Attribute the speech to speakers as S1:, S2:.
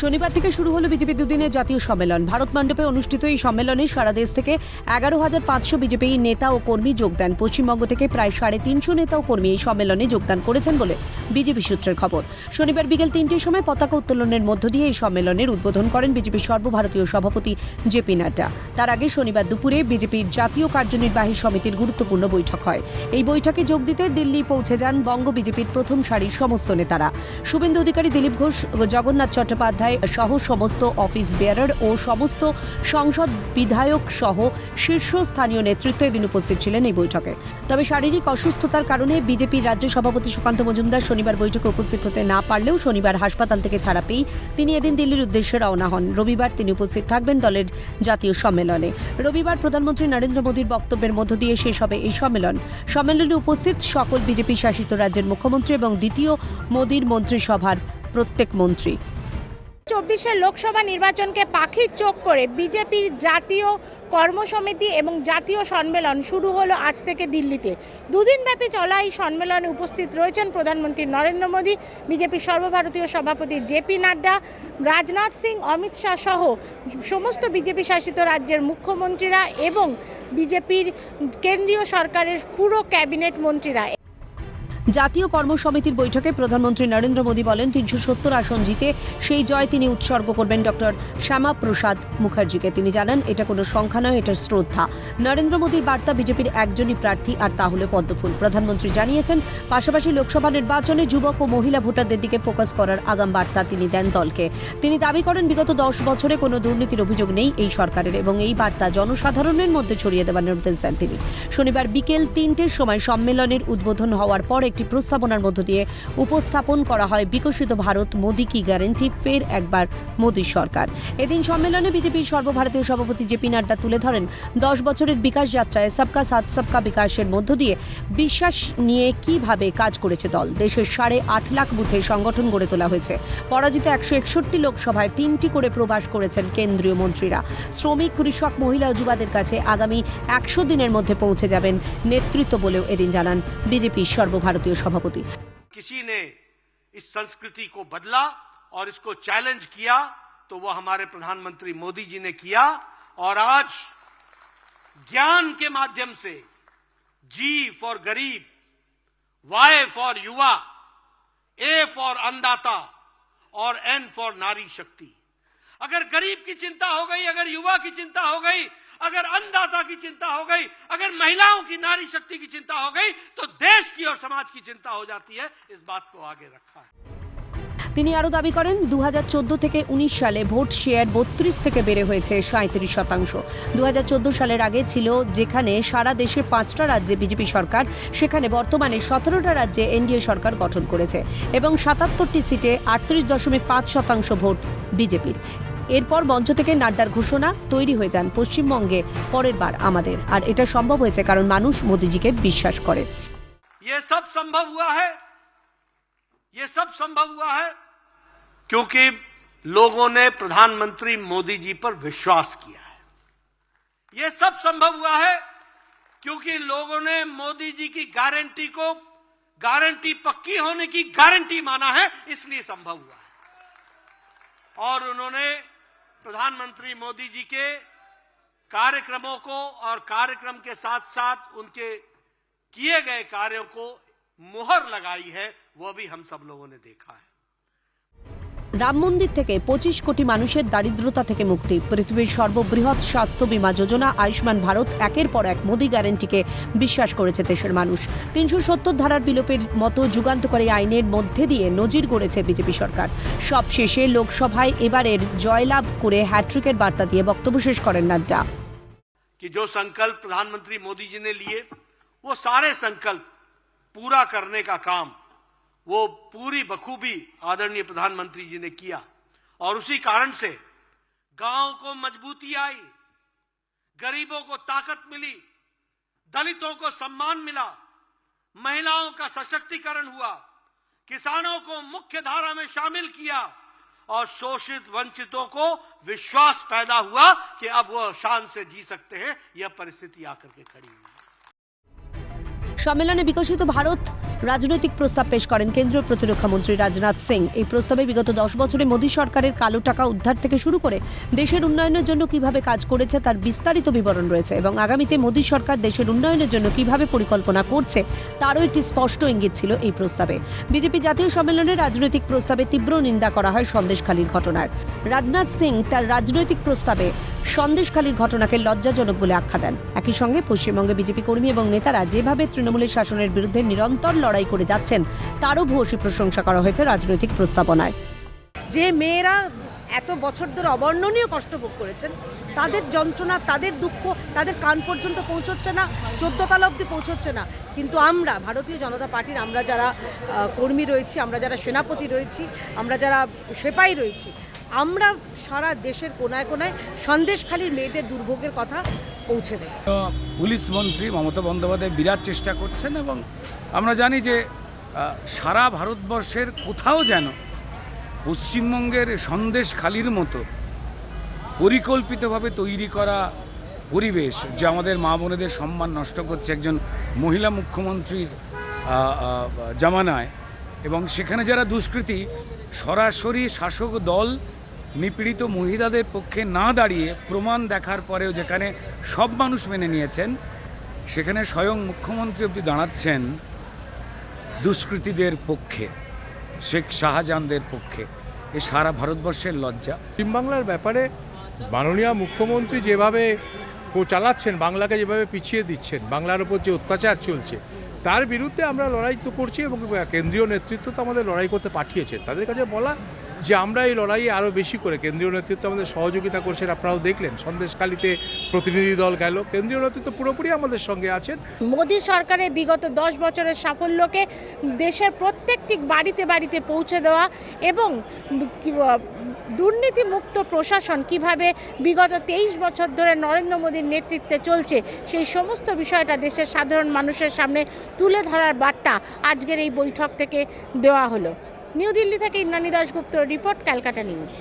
S1: শনিবার থেকে শুরু হলো বিজেপি দুদিনের জাতীয় সম্মেলন। ভারত মণ্ডপে অনুষ্ঠিত এই সম্মেলনে সারা দেশ থেকে এগারো হাজার পাঁচশো বিজেপি নেতা ও কর্মী যোগদান পশ্চিমবঙ্গ থেকে প্রায় সাড়ে তিনশো নেতা ও কর্মী এই সম্মেলনে যোগদান করেছেন বলে বিজেপি সূত্রের খবর। শনিবার বিকেল তিনটের সময় পতাকা উত্তোলনের মধ্য দিয়ে এই সম্মেলনের উদ্বোধন করেন বিজেপির সর্বভারতীয় সভাপতি জেপি নাড্ডা। তার আগে শনিবার দুপুরে বিজেপির জাতীয় কার্যনির্বাহী সমিতির গুরুত্বপূর্ণ বৈঠক হয়। এই বৈঠকে যোগ দিতে দিল্লি পৌঁছে যান বঙ্গ বিজেপির প্রথম সারির সমস্ত নেতারা। শুভেন্দু অধিকারী দিলীপ ঘোষ, জগন্নাথ চট্টোপাধ্যায় সহ সমস্ত অফিস বেয়ারার ও সমস্ত সংসদ বিধায়ক সহ শীর্ষস্থানীয় নেতৃত্ব এদিন উপস্থিত ছিলেন এই বৈঠকে। তবে শারীরিক অসুস্থতার কারণে বিজেপির রাজ্য সভাপতি সুকান্ত মজুমদার শনিবার বৈঠকে উপস্থিত হতে না পারলেও শনিবার হাসপাতাল থেকে ছাড়া পেয়েই তিনি এদিন দিল্লির উদ্দেশ্যে রওনা হন। রবিবার তিনি উপস্থিত থাকবেন দলের জাতীয় সম্মেলনে। রবিবার প্রধানমন্ত্রী নরেন্দ্র মোদীর বক্তব্যের মধ্য দিয়ে শেষ হবে এই সম্মেলন। সম্মেলনে উপস্থিত সকল বিজেপি শাসিত রাজ্যের মুখ্যমন্ত্রী এবং দ্বিতীয় মোদীর মন্ত্রিসভার প্রত্যেক মন্ত্রী।
S2: চব্বিশের লোকসভা নির্বাচনকে পাখির চোখ করে বিজেপির জাতীয় কর্মসমিতি এবং জাতীয় সম্মেলন শুরু হলো আজ থেকে দিল্লিতে। দুদিনব্যাপী চলা এই সম্মেলনে উপস্থিত রয়েছেন প্রধানমন্ত্রী নরেন্দ্র মোদী বিজেপির সর্বভারতীয় সভাপতি জেপি নাড্ডা, রাজনাথ সিং, অমিত শাহ সহ সমস্ত বিজেপি শাসিত রাজ্যের মুখ্যমন্ত্রীরা এবং বিজেপির কেন্দ্রীয় সরকারের পুরো ক্যাবিনেট মন্ত্রীরা।
S1: জাতীয় কর্মসমিতির বৈঠকে প্রধানমন্ত্রী নরেন্দ্র মোদী বলেন, তিনশো সত্তর আসন জিতে সেই জয় তিনি উৎসর্গ করবেন ডক্টর শ্যামা প্রসাদ মুখার্জিকে। তিনি জানান, এটা কোনো সংখ্যা নয়, এটা শ্রদ্ধা। নরেন্দ্র মোদীর বার্তা বিজেপির একজনই প্রার্থী, আর তা হলো পদ্মফুল। প্রধানমন্ত্রী জানিয়েছেন, পাশাপাশি লোকসভা নির্বাচনে যুবক ও মহিলা ভোটারদের দিকে ফোকাস করার আগাম বার্তা তিনি দেন দলকে। তিনি দাবি করেন, বিগত দশ বছরে কোনো দুর্নীতির অভিযোগ নেই এই সরকারের, এবং এই বার্তা জনসাধারণের মধ্যে ছড়িয়ে দেওয়ার নির্দেশ দেন তিনি। শনিবার বিকেল তিনটের সময় সম্মেলনের উদ্বোধন হওয়ার পর একটি প্রস্তাবনার মধ্য দিয়ে উপস্থাপন করা হয়, বিকশিত ভারত, মোদী কি গ্যারেন্টি ফের একবার মোদী সরকার। এদিন সম্মেলনে বিজেপির সর্বভারতীয় সভাপতি জেপি নাড্ডা তুলে ধরেন, দশ বছরের বিকাশ যাত্রায় সবকা সাথ, সবকা বিকাশের মধ্য দিয়ে বিশ্বাস নিয়ে কীভাবে কাজ করেছে দল? দেশের সাড়ে আট লাখ বুথে সংগঠন গড়ে তোলা হয়েছে। পরাজিত একশো একষট্টি লোকসভায় তিনটি করে প্রবাস করেছেন কেন্দ্রীয় মন্ত্রীরা। শ্রমিক, কৃষক, মহিলা যুবাদের কাছে আগামী একশো দিনের মধ্যে পৌঁছে যাবেন নেতৃত্ব বলেও এদিন জানান বিজেপির সর্বভারতীয় সভাপতি
S3: किसी ने इस संस्कृति को बदला और इसको चैलेंज किया तो वो हमारे प्रधानमंत्री मोदी जी ने किया और आज ज्ञान के माध्यम से जी फॉर गरीब वाई फॉर युवा ए फॉर अन्नदाता और एन फॉर नारी शक्ति अगर गरीब की चिंता हो गई अगर युवा की चिंता हो गई अगर अन्नदाता की चिंता हो गई अगर महिलाओं की नारी शक्ति की चिंता हो गई तो देश की और समाज की चिंता हो जाती है इस बात को आगे रखा है
S1: তিনি আরও দাবি করেন দু থেকে উনিশ সালে ভোট শেয়ার বত্রিশ থেকে বেড়ে হয়েছে সাঁত্রিশ শতাংশ দু সালের আগে ছিল যেখানে সারা দেশে পাঁচটা রাজ্যে বিজেপি সরকার সেখানে বর্তমানে সতেরোটা রাজ্যে এনডিএ সরকার গঠন করেছে এবং সাতাত্তরটি সিটে আটত্রিশ দশমিক পাঁচ শতাংশ ভোট বিজেপির এরপর মঞ্চ থেকে নাড্ডার ঘোষণা তৈরি হয়ে যান পশ্চিমবঙ্গে পরের বার আমাদের আর এটা সম্ভব হয়েছে কারণ মানুষ মোদিজিকে বিশ্বাস করে
S3: ये सब संभव हुआ है ये सब संभव हुआ है क्योंकि लोगों ने प्रधानमंत्री मोदी जी पर विश्वास किया है ये सब संभव हुआ है क्योंकि लोगों ने मोदी जी की गारंटी को गारंटी पक्की होने की गारंटी माना है इसलिए संभव हुआ है और उन्होंने प्रधानमंत्री मोदी जी के कार्यक्रमों को और कार्यक्रम के साथ साथ उनके किए गए कार्यों को मुहर लगाई है, वो भी हम सब लोगों ने देखा है।
S1: রাম মন্দির থেকে পঁচিশ কোটি মানুষের দারিদ্রতা থেকে মুক্তি পৃথিবীর সর্ববৃহৎ স্বাস্থ্য বীমা যোজনা আয়ুষ্মান ভারত একের পর এক মোদি গ্যারেন্টিকে বিশ্বাস করেছে দেশের মানুষ তিনশো সত্তর ধারার বিলোপের মতো যুগান্তকারী আইনের মধ্যে দিয়ে নজির গড়েছে বিজেপি সরকার সব শেষে লোকসভায় এবারের জয়লাভ করে হ্যাট্রিকের বার্তা দিয়ে বক্তব্য শেষ করেন নাড্ডা
S3: कि जो संकल्प प्रधानमंत्री मोदी जी ने लिए वो सारे संकल्प पूरा करने का काम वो पूरी बखूबी आदरणीय प्रधानमंत्री जी ने किया और उसी कारण से गांव को मजबूती आई गरीबों को ताकत मिली दलितों को सम्मान मिला महिलाओं का सशक्तिकरण हुआ किसानों को मुख्य धारा में शामिल किया और शोषित वंचितों को विश्वास पैदा हुआ कि अब वो शान से जी सकते हैं यह परिस्थिति आकर के खड़ी हुई है
S1: সম্মেলনে বিকশিত ভারত রাজনৈতিক প্রস্তাব পেশ করেন কেন্দ্রীয় প্রতিরক্ষা মন্ত্রী রাজনাথ সিং। এই প্রস্তাবে বিগত দশ বছরে মোদী সরকারের কালো টাকা উদ্ধার থেকে শুরু করে দেশের উন্নয়নের জন্য কীভাবে কাজ করেছে তার বিস্তারিত বিবরণ রয়েছে এবং আগামীতে মোদী সরকার দেশের উন্নয়নের জন্য কীভাবে পরিকল্পনা করছে তারও একটি স্পষ্ট ইঙ্গিত ছিল এই প্রস্তাবে। বিজেপি জাতীয় সম্মেলনে রাজনৈতিক প্রস্তাবে তীব্র নিন্দা করা হয় সন্দেশখালীর ঘটনার। রাজনাথ সিং তার রাজনৈতিক প্রস্তাবে সন্দেশখালীর ঘটনাকে লজ্জাজনক বলে আখ্যা দেন। একই সঙ্গে পশ্চিমবঙ্গে বিজেপি কর্মী এবং নেতারা যেভাবে তৃণমূলের শাসনের বিরুদ্ধে নিরন্তর লড়াই করে যাচ্ছেন, তারও ভূয়সী প্রশংসা করা হয়েছে রাজনৈতিক প্রস্তাবনায়।
S4: যে মেয়েরা এত বছর ধরে অবর্ণনীয় কষ্ট ভোগ করেছেন, তাদের যন্ত্রণা, তাদের দুঃখ, তাদের কান পর্যন্ত পৌঁছচ্ছে না চোদ্দ তলা অব্দি পৌঁছচ্ছে না। কিন্তু আমরা, ভারতীয় জনতা পার্টির আমরা যারা কর্মী রয়েছি, আমরা যারা সেনাপতি রয়েছি, আমরা যারা সেপাই রয়েছি আমরা সারা দেশের কোনায় কোনায় সন্দেশখালীর মেয়েদের দুর্ভোগের কথা পৌঁছে দেয়
S5: পুলিশ মন্ত্রী মমতা বন্দ্যোপাধ্যায় বিরাট চেষ্টা করছেন এবং আমরা জানি যে সারা ভারতবর্ষের কোথাও যেন পশ্চিমবঙ্গের সন্দেশ খালির মতো পরিকল্পিতভাবে তৈরি করা পরিবেশ যে আমাদের মা বোনেদের সম্মান নষ্ট করছে একজন মহিলা মুখ্যমন্ত্রীর জামানায় এবং সেখানে যারা দুষ্কৃতী, সরাসরি শাসক দল নিপীড়িত মহিলাদের পক্ষে না দাঁড়িয়ে প্রমাণ দেখার পরেও যেখানে সব মানুষ মেনে নিয়েছেন, সেখানে স্বয়ং মুখ্যমন্ত্রী অবধি দাঁড়াচ্ছেন দুষ্কৃতীদের পক্ষে, শেখ শাহজাহানদের পক্ষে। এ সারা ভারতবর্ষের লজ্জা।
S6: পশ্চিমবাংলার ব্যাপারে মাননীয় মুখ্যমন্ত্রী যেভাবে চালাচ্ছেন, বাংলাকে যেভাবে পিছিয়ে দিচ্ছেন, বাংলার উপর যে অত্যাচার চলছে, তার বিরুদ্ধে আমরা লড়াই তো করছি এবং কেন্দ্রীয় নেতৃত্ব তো আমাদের লড়াই করতে পাঠিয়েছে তাদের কাছে বলা যে আমরা এই লড়াইয়ে আরও বেশি করে কেন্দ্রীয় নেতৃত্ব আমাদের সহযোগিতা করছেন, আপনারাও দেখলেন সন্দেশকালীতে প্রতিনিধি দল গেল, কেন্দ্রীয় নেতৃত্ব পুরোপুরি আমাদের সঙ্গে আছেন।
S2: মোদী সরকারের বিগত দশ বছরের সাফল্যকে দেশের প্রত্যেকটি বাড়িতে বাড়িতে পৌঁছে দেওয়া এবং দুর্নীতিমুক্ত প্রশাসন কীভাবে বিগত তেইশ বছর ধরে নরেন্দ্র মোদীর নেতৃত্বে চলছে, সেই সমস্ত বিষয়টা দেশের সাধারণ মানুষের সামনে তুলে ধরার বার্তা আজকের এই বৈঠক থেকে দেওয়া হলো। নিউ দিল্লি থেকে ইন্দ্রাণী দাশগুপ্ত রিপোর্ট ক্যালকাটা নিউজ।